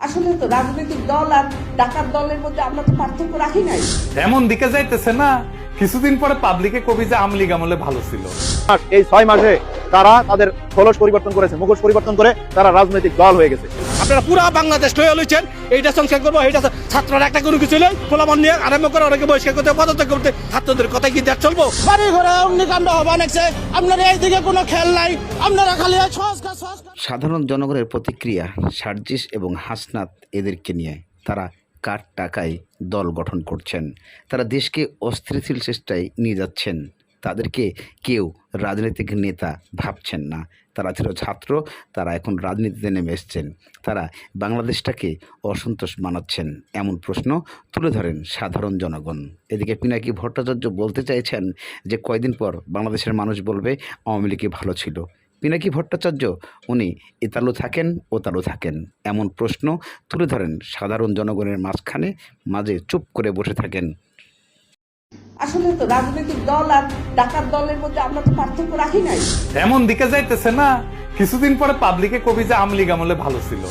আসলে তো রাজনৈতিক দল আর ডাকাত দলের মধ্যে আমরা তো পার্থক্য রাখি নাই। এমন দিকে যাইতেছে না কিছুদিন পরে পাবলিকে কবি যে আমলিগ আমলে ভালো ছিল। এই ছয় মাসে তারা তাদের খোলস পরিবর্তন করেছে মুখোশ পরিবর্তন করে তারা রাজনৈতিক দল হয়ে গেছে। আপনারা পুরো বাংলাদেশ লয়ে লইছেন এইটা সংস্কার করব এইটা ছাত্ররা একটা কোনো কিছু নেই খোলামন নিয়ে আরম্ভ করে অনেকে বহিষ্কার করতে পদত্যাগ করতে ছাত্রদের কথা কি দেখ চলবো? বাড়ি ঘরে অগ্নিকাণ্ড হবা নাকছে আপনার এইদিকে কোনো খেল নাই। আপনারা খালি সাধারণ জনগণের প্রতিক্রিয়া সার্জিস এবং হাসনাত এদেরকে নিয়ে তারা কার টাকায় দল গঠন করছেন? তারা দেশকে অস্থিতিশীল চেষ্টায় নিয়ে যাচ্ছেন। তাদেরকে কেউ রাজনৈতিক নেতা ভাবছেন না। তারা ছিল ছাত্র, তারা এখন রাজনীতিতে নেমে এসছেন। তারা বাংলাদেশটাকে অসন্তোষ মানাচ্ছেন এমন প্রশ্ন তুলে ধরেন সাধারণ জনগণ। এদিকে পিনাকি ভট্টাচার্য বলতে চাইছেন যে, কয়দিন পর বাংলাদেশের মানুষ বলবে আওয়ামী লীগই ভালো ছিল। পিনাকি ভট্টাচার্য, উনি ইতালু থাকেন ও তালু থাকেন। এমন প্রশ্ন তুলে ধরেন সাধারণ জনগণের মাঝখানে, মাঝে চুপ করে বসে থাকেন আসলে তো রাজনৈতিক দল আর ডাকাত দলের মধ্যে আমরা তো পার্থক্য রাখি নাই। এমন দিকে যাইতেছে না কিছুদিন পরে পাবলিকে কবি যে আমলে ভালো ছিল।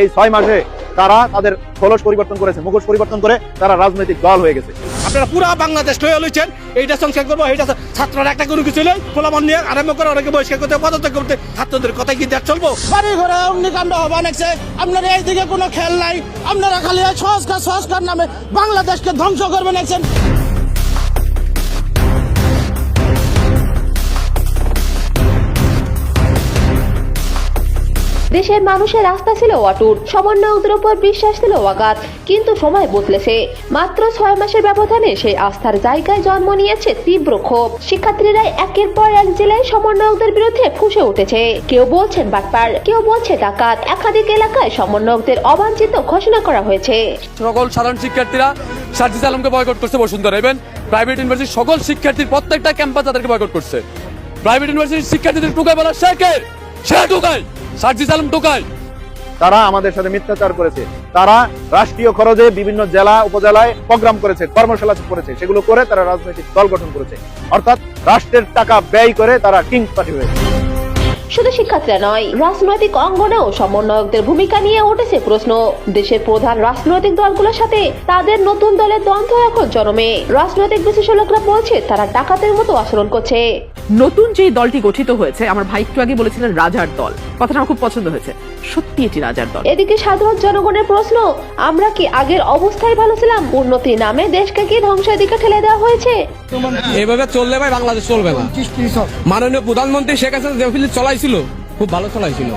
এই ছয় মাসে তারা তাদের খোলস পরিবর্তন করেছে মুখোশ পরিবর্তন করে তারা রাজনৈতিক দল হয়ে গেছে। আপনারা পুরো বাংলাদেশ লয়ে লইছেন এইটা সংস্কার করব এইটা ছাত্ররা একটা কোনো কিছু নেই খোলামন নিয়ে আরম্ভ করে অনেকে বহিষ্কার করতে পদত্যাগ করতে ছাত্রদের কথা কি দেখ চলবো? বাড়ি ঘরে অগ্নিকাণ্ড হবা নাকছে আপনার এইদিকে কোনো খেল নাই আপনারা খালি সংস্কার সংস্কার নামে বাংলাদেশকে ধ্বংস করবে নাকছেন দেশের মানুষের আস্থা ছিল অটুট, সমন্বয়কদের উপর বিশ্বাস ছিল অগাধ, কিন্তু সময় বদলেছে। মাত্র ছয় মাসের ব্যবধানে সেই আস্থার জায়গায় জন্ম নিয়েছে তীব্র ক্ষোভ। শিক্ষার্থীরা একের পর এক জেলায় সমন্বয়কদের বিরুদ্ধে ফুসে উঠেছে। কেউ বলছেন বাটপার, কেউ বলছে ডাকাত। একাধিক এলাকায় সমন্বয়কদের অবাঞ্ছিত ঘোষণা করা হয়েছে। সকল সাধারণ শিক্ষার্থীরা সার্জিস আলমকে বয়কট করছে বসুন্ধরা। ইভেন প্রাইভেট ইউনিভার্সিটির সকল শিক্ষার্থীর প্রত্যেকটা ক্যাম্পাস তাদেরকে বয়কট করছে। প্রাইভেট ইউনিভার্সিটির শিক্ষার্থীদের টুকাই বলা শেখের। সে টুকাই সার্জিস আলম টুকাই তারা আমাদের সাথে মিথ্যাচার করেছে। তারা রাষ্ট্রীয় খরচে বিভিন্ন জেলা উপজেলায় প্রোগ্রাম করেছে কর্মশালা করেছে। সেগুলো করে তারা রাজনৈতিক দল গঠন করেছে। অর্থাৎ রাষ্ট্রের টাকা ব্যয় করে তারা কিংস পার্টি হয়েছে। শুধু শিক্ষার্থীরা নয় রাজনৈতিক অঙ্গনেও সমন্বয়কদের ভূমিকা নিয়ে উঠেছে প্রশ্ন। দেশের প্রধান রাজনৈতিক দলগুলোর সাথে তাদের নতুন দলের দ্বন্দ্ব এখন জনমে। রাজনৈতিক বিশেষজ্ঞরা বলছে তারা ডাকাতের মতো আচরণ করছে। নতুন যে দলটি গঠিত হয়েছে আমার ভাই একটু আগে বলেছিলেন রাজার দল। কথাটা আমার খুব পছন্দ হয়েছে। সত্যি এটি রাজার দল। এদিকে সাধারণ জনগণের প্রশ্ন আমরা কি আগের অবস্থায় ভালো ছিলাম? উন্নতি নামে দেশকে কি ধ্বংসের দিকে ঠেলে দেওয়া হয়েছে? এভাবে চললে ভাই বাংলাদেশ চলবে না। মাননীয় প্রধানমন্ত্রী শেখ হাসিনা যে চলাইছিল খুব ভালো চলাইছিল।